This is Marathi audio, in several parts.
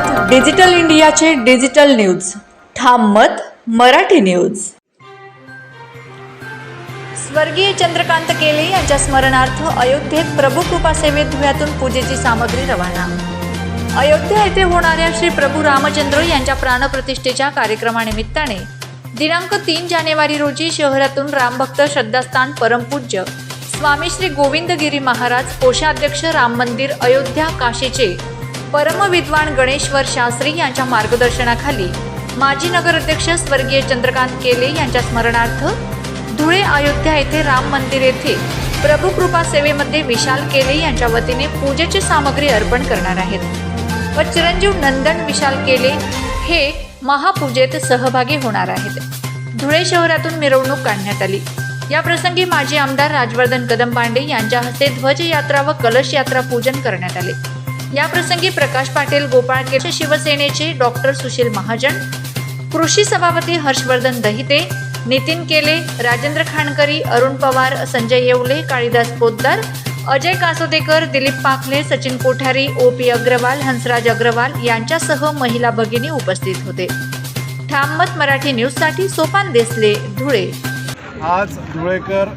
मत डिजिटल इंडियाचे डिजिटल न्यूज. ठाम मत मराठी न्यूज. स्वर्गीय चंद्रकांत केले यांच्या स्मरणार्थ अयोध्येत प्रभू कृपा सेवेत धुळ्यातून पूजेची सामग्री रवाना. अयोध्या येथे होणाऱ्या श्री प्रभू रामचंद्र यांच्या प्राणप्रतिष्ठेच्या कार्यक्रमानिमित्ताने दिनांक तीन जानेवारी रोजी शहरातून रामभक्त श्रद्धास्थान परमपूज्य स्वामी श्री गोविंदगिरी महाराज कोषाध्यक्ष राम मंदिर अयोध्या काशीचे परमविद्वान गणेश्वर शास्त्री यांच्या मार्गदर्शनाखाली माजी नगराध्यक्ष स्वर्गीय चंद्रकांत केले यांच्या स्मरणार्थ धुळे अयोध्या येथे राम मंदिर येथे प्रभू कृपा सेवेमध्ये विशाल केले यांच्या वतीने पूजेची सामग्री अर्पण करणार आहेत. व चिरंजीव नंदन विशाल केले हे महापूजेत सहभागी होणार आहेत. धुळे शहरातून मिरवणूक काढण्यात आली. या प्रसंगी माजी आमदार राजवर्धन कदम पांडे यांच्या हस्ते ध्वजयात्रा व कलश यात्रा पूजन करण्यात आले. या प्रसंगी प्रकाश पाटील गोपाळ केशे शिवसेनेचे डॉक्टर सुशील महाजन कृषी सभापती हर्षवर्धन दहिते नितीन केले राजेंद्र खानकरी अरुण पवार संजय येवले काळीदास पोद्दार अजय कासोदेकर दिलीप पाखले सचिन कोठारी ओ पी अग्रवाल हंसराज अग्रवाल यांच्यासह महिला भगिनी उपस्थित होते. ठाममत मराठी न्यूजसाठी सोपान देसले धुळे. आज धुळेकर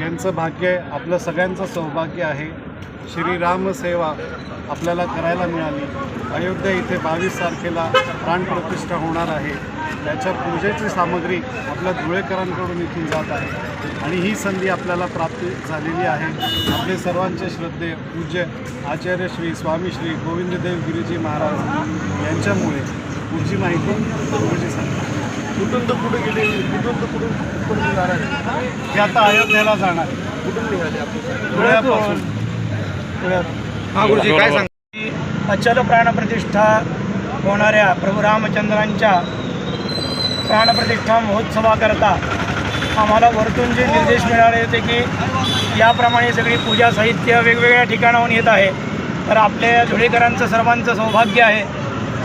यांचं भाग्य आपलं सगळ्यांचं सौभाग्य आहे. श्रीराम सेवा आपल्याला करायला मिळाली. अयोध्या इथे बावीस तारखेला प्राणप्रतिष्ठा होणार आहे. त्याच्या पूजेची सामग्री आपल्या धुळेकरांकडून इथून जात आहे. आणि ही संधी आपल्याला प्राप्त झालेली आहे. आपले सर्वांचे श्रद्धेय पूज्य आचार्य श्री स्वामी श्री गोविंददेव गिरीजी महाराज यांच्यामुळे. पुढची माहिती म्हणजे सांगतो. कुठून तर कुठे गेले? कुठून तर कुठून कुठून निघाला हे आता अयोध्येला जाणार कुठून निघाले आपण धुळ्यापासून. हा गुरुजी काय सांग अचल प्राणप्रतिष्ठा होणाऱ्या प्रभू रामचंद्रांच्या प्राणप्रतिष्ठा महोत्सवाकरता आम्हाला वरतून जे निर्देश मिळाले होते की याप्रमाणे सगळी पूजा साहित्य वेगवेगळ्या ठिकाणाहून येत आहे. तर आपल्या धुळेकरांचं सर्वांचं सौभाग्य आहे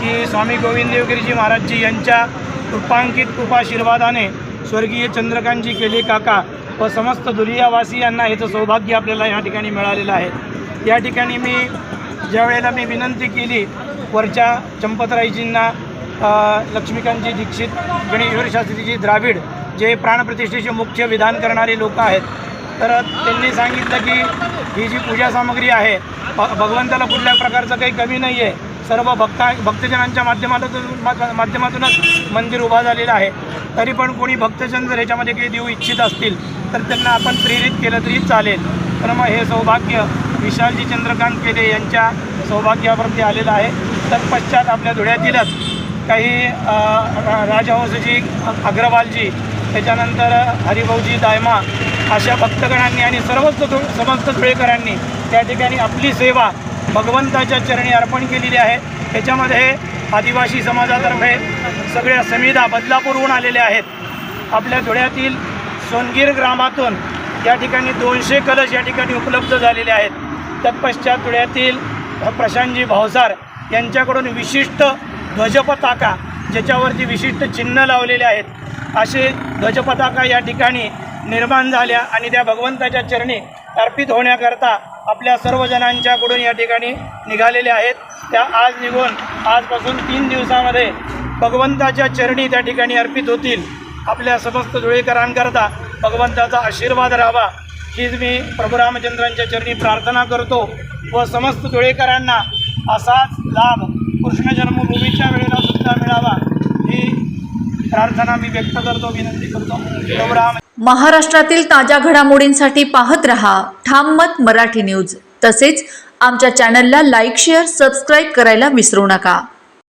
की स्वामी गोविंद देवगिरीजी महाराजजी यांच्या कृपांकित कृपाशीर्वादाने स्वर्गीय चंद्रकांतजी केले काका व समस्त दुरियावासियांना याचं सौभाग्य आपल्याला या ठिकाणी मिळालेलं आहे. या ठिकाणी मी ज्या वेळेला मी विनंती केली वरच्या चंपतरायजींना लक्ष्मीकांतजी दीक्षित गणेश्वर शास्त्रीजी द्राविड जे प्राणप्रतिष्ठेचे मुख्य विधान करणारे लोक आहेत तर त्यांनी सांगितलं की ही जी पूजा सामग्री आहे भ भगवंताला कुठल्या प्रकारचं काही कमी नाही आहे सर्व भक्ता भक्तजनांच्या माध्यमातून मा- माध्यमातूनच मंदिर उभा झालेलं आहे. तरी पण कोणी भक्तजन जर ह्याच्यामध्ये काही देऊ इच्छित असतील तर त्यांना आपण प्रेरित केलं तरी चालेल. तर मग हे सौभाग्य विशालजी चंद्रकांत केले यांच्या सौभाग्यावरती आलेलं आहे. तत्पश्चात आपल्या धुळ्यातीलच काही राजहंसजी अग्रवालजी त्याच्यानंतर हरिभाऊजी दायमा अशा भक्तगणांनी आणि सर्वच धु समस्त धुळेकरांनी त्या ठिकाणी आपली सेवा भगवंताच्या चरणी अर्पण केलेली आहे. त्याच्यामध्ये आदिवासी समाजातर्फे सगळ्या समिधा बदलापूरहून आलेल्या आहेत. आपल्या धुळ्यातील सोनगीर ग्रामातून या ठिकाणी दोनशे कलश या ठिकाणी उपलब्ध झालेले आहेत. तत्पश्चात धुळ्यातील प्रशांतजी भावसार यांच्याकडून विशिष्ट ध्वजपताका ज्याच्यावरती विशिष्ट चिन्ह लावलेले आहेत असे ध्वजपताका या ठिकाणी निर्माण झाल्या आणि त्या भगवंताच्या चरणी अर्पित होण्याकरता आपल्या सर्व जणांच्याकडून या ठिकाणी निघालेल्या आहेत. त्या आज निघून आजपासून तीन दिवसामध्ये भगवंताच्या चरणी त्या ठिकाणी अर्पित होतील. आपल्या समस्त धुळेकरांकरता भगवंताचा आशीर्वाद राहावा. हीच मी प्रभुरामचंद्रांच्या चरणी प्रार्थना करतो व समस्त धुळेकरांना असाच लाभ कृष्ण जन्मभूमीच्या वेळेला सुद्धा मिळावा ही प्रार्थना मी व्यक्त करतो विनंती करतो. प्रभुराम महाराष्ट्रातील ताज्या घडामोडींसाठी पाहत रहा ठाम मत मराठी न्यूज. तसेच आमच्या चॅनलला लाईक शेअर सबस्क्राईब करायला विसरू नका.